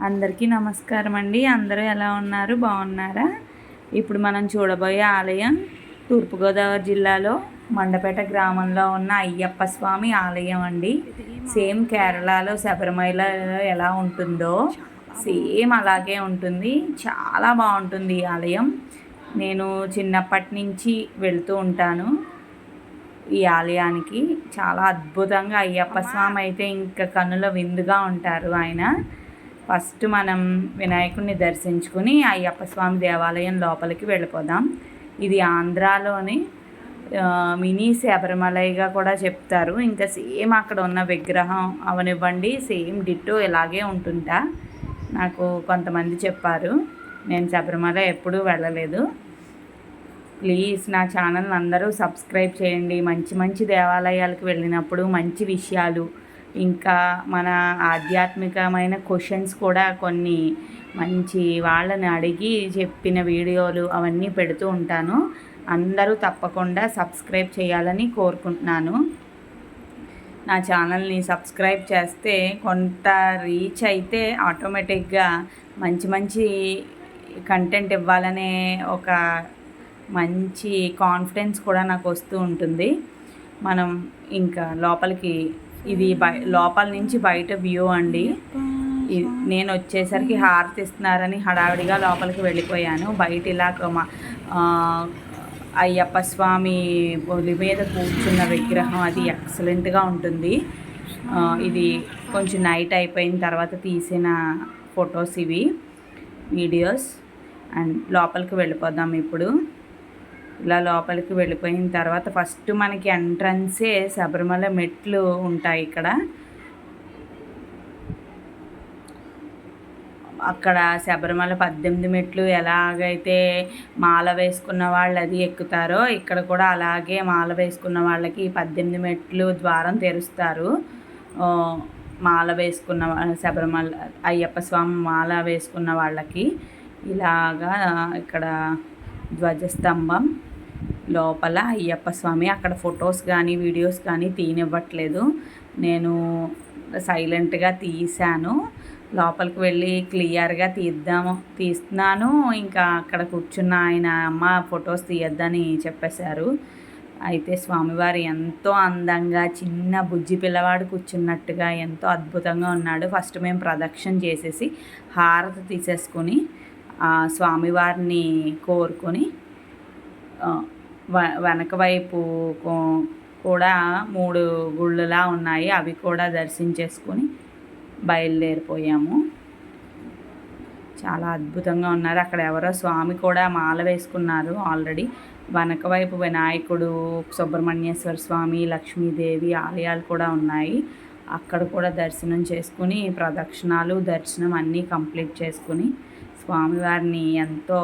అందరికీ నమస్కారం అండి. అందరూ ఎలా ఉన్నారు? బాగున్నారా? ఇప్పుడు మనం చూడబోయే ఆలయం తూర్పుగోదావరి జిల్లాలో మండపేట గ్రామంలో ఉన్న అయ్యప్ప స్వామి ఆలయం అండి. సేమ్ కేరళలో శబరిమలలో ఎలా ఉంటుందో సేమ్ అలాగే ఉంటుంది. చాలా బాగుంటుంది ఈ ఆలయం. నేను చిన్నప్పటి నుంచి వెళ్తూ ఉంటాను ఈ ఆలయానికి. చాలా అద్భుతంగా అయ్యప్ప స్వామి అయితే ఇంకా కన్నుల విందుగా ఉంటారు ఆయన. ఫస్ట్ మనం వినాయకుడిని దర్శించుకుని అయ్యప్ప స్వామి దేవాలయం లోపలికి వెళ్ళిపోదాం. ఇది ఆంధ్రాలోని మినీ శబరిమలైగా కూడా చెప్తారు. ఇంకా సేమ్ అక్కడ ఉన్న విగ్రహం అవనివ్వండి సేమ్ డిట్టో ఇలాగే ఉంటుంటా. నాకు కొంతమంది చెప్పారు నేను శబరిమల ఎప్పుడూ వెళ్ళలేదు. ప్లీజ్ నా ఛానల్ అందరూ సబ్స్క్రైబ్ చేయండి. మంచి మంచి దేవాలయాలకు వెళ్ళినప్పుడు మంచి విషయాలు ఇంకా మన ఆధ్యాత్మికమైన క్వశ్చన్స్ కూడా కొన్ని మంచి వాళ్ళని అడిగి చెప్పిన వీడియోలు అవన్నీ పెడుతూ ఉంటాను. అందరూ తప్పకుండా సబ్స్క్రైబ్ చేయాలని కోరుకుంటున్నాను. నా ఛానల్ని సబ్స్క్రైబ్ చేస్తే కొంత రీచ్ అయితే ఆటోమేటిక్గా మంచి మంచి కంటెంట్ ఇవ్వాలనే ఒక మంచి కాన్ఫిడెన్స్ కూడా నాకు వస్తూ ఉంటుంది. మనం ఇంకా లోపలికి ఇది బయ లోపల నుంచి బయట వ్యూ అండి. నేను వచ్చేసరికి హారతి ఇస్తున్నారని హడావిడిగా లోపలికి వెళ్ళిపోయాను. బయట ఇలా అయ్యప్ప స్వామి ఒలి మీద కూర్చున్న విగ్రహం అది ఎక్సలెంట్గా ఉంటుంది. ఇది కొంచెం నైట్ అయిపోయిన తర్వాత తీసిన ఫొటోస్ ఇవి వీడియోస్ అండ్ లోపలికి వెళ్ళిపోదాం ఇప్పుడు. ఇలా లోపలికి వెళ్ళిపోయిన తర్వాత ఫస్ట్ మనకి ఎంట్రన్సే శబరిమల మెట్లు ఉంటాయి ఇక్కడ. అక్కడ శబరిమల పద్దెనిమిది మెట్లు ఎలాగైతే మాల వేసుకున్న వాళ్ళు అది ఎక్కుతారో ఇక్కడ కూడా అలాగే మాల వేసుకున్న వాళ్ళకి పద్దెనిమిది మెట్లు ద్వారం తెరుస్తారు. మాల వేసుకున్న శబరిమల అయ్యప్ప స్వామి మాల వేసుకున్న వాళ్ళకి ఇలాగా ఇక్కడ ధ్వజస్తంభం. లోపల అయ్యప్ప స్వామి అక్కడ ఫొటోస్ కానీ వీడియోస్ కానీ తీయనివ్వట్లేదు నేను సైలెంట్గా తీశాను. లోపలికి వెళ్ళి క్లియర్గా తీద్దాము తీస్తున్నాను. ఇంకా అక్కడ కూర్చున్న ఆయన అమ్మ ఫొటోస్ తీయొద్దని చెప్పేశారు. అయితే స్వామివారు ఎంతో అందంగా చిన్న బుజ్జి పిల్లవాడు కూర్చున్నట్టుగా ఎంతో అద్భుతంగా ఉన్నాడు. ఫస్ట్ మేము ప్రదక్షిణ చేసేసి హారతి తీసేసుకొని స్వామివారిని కోరుకొని వెనక వైపు కూడా మూడు గుళ్ళలా ఉన్నాయి. అవి కూడా దర్శించేసుకొని బయలుదేరిపోయాము. చాలా అద్భుతంగా ఉన్నారు. అక్కడ ఎవరో స్వామి కూడా మాల వేసుకున్నారు ఆల్రెడీ. వెనక వైపు వినాయకుడు సుబ్రహ్మణ్యేశ్వర స్వామి లక్ష్మీదేవి ఆలయాలు కూడా ఉన్నాయి. అక్కడ కూడా దర్శనం చేసుకుని ప్రదక్షిణాలు దర్శనం అన్నీ కంప్లీట్ చేసుకుని స్వామివారిని ఎంతో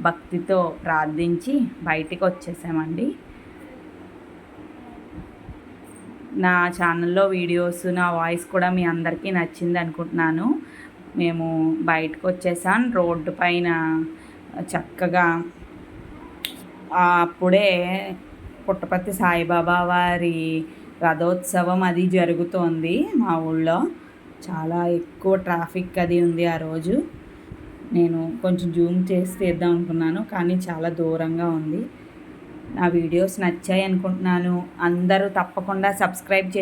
భక్తితో ప్రార్థించి బయటికి వచ్చేసామండి నా ఛానల్లో వీడియోస్ నా వాయిస్ కూడా మీ అందరికీ నచ్చింది అనుకుంటున్నాను. మేము బయటకు వచ్చేసాం రోడ్డు పైన చక్కగా అప్పుడే పుట్టపర్తి సాయిబాబా వారి రథోత్సవం అది జరుగుతోంది మా ఊళ్ళో. చాలా ఎక్కువ ట్రాఫిక్ అది ఉంది ఆ రోజు. నేను కొంచెం జూమ్ చేసి తీద్దాం అనుకున్నాను కానీ చాలా దూరంగా ఉంది. నా వీడియోస్ నచ్చాయి అనుకుంటున్నాను. అందరూ తప్పకుండా సబ్స్క్రైబ్ చేసి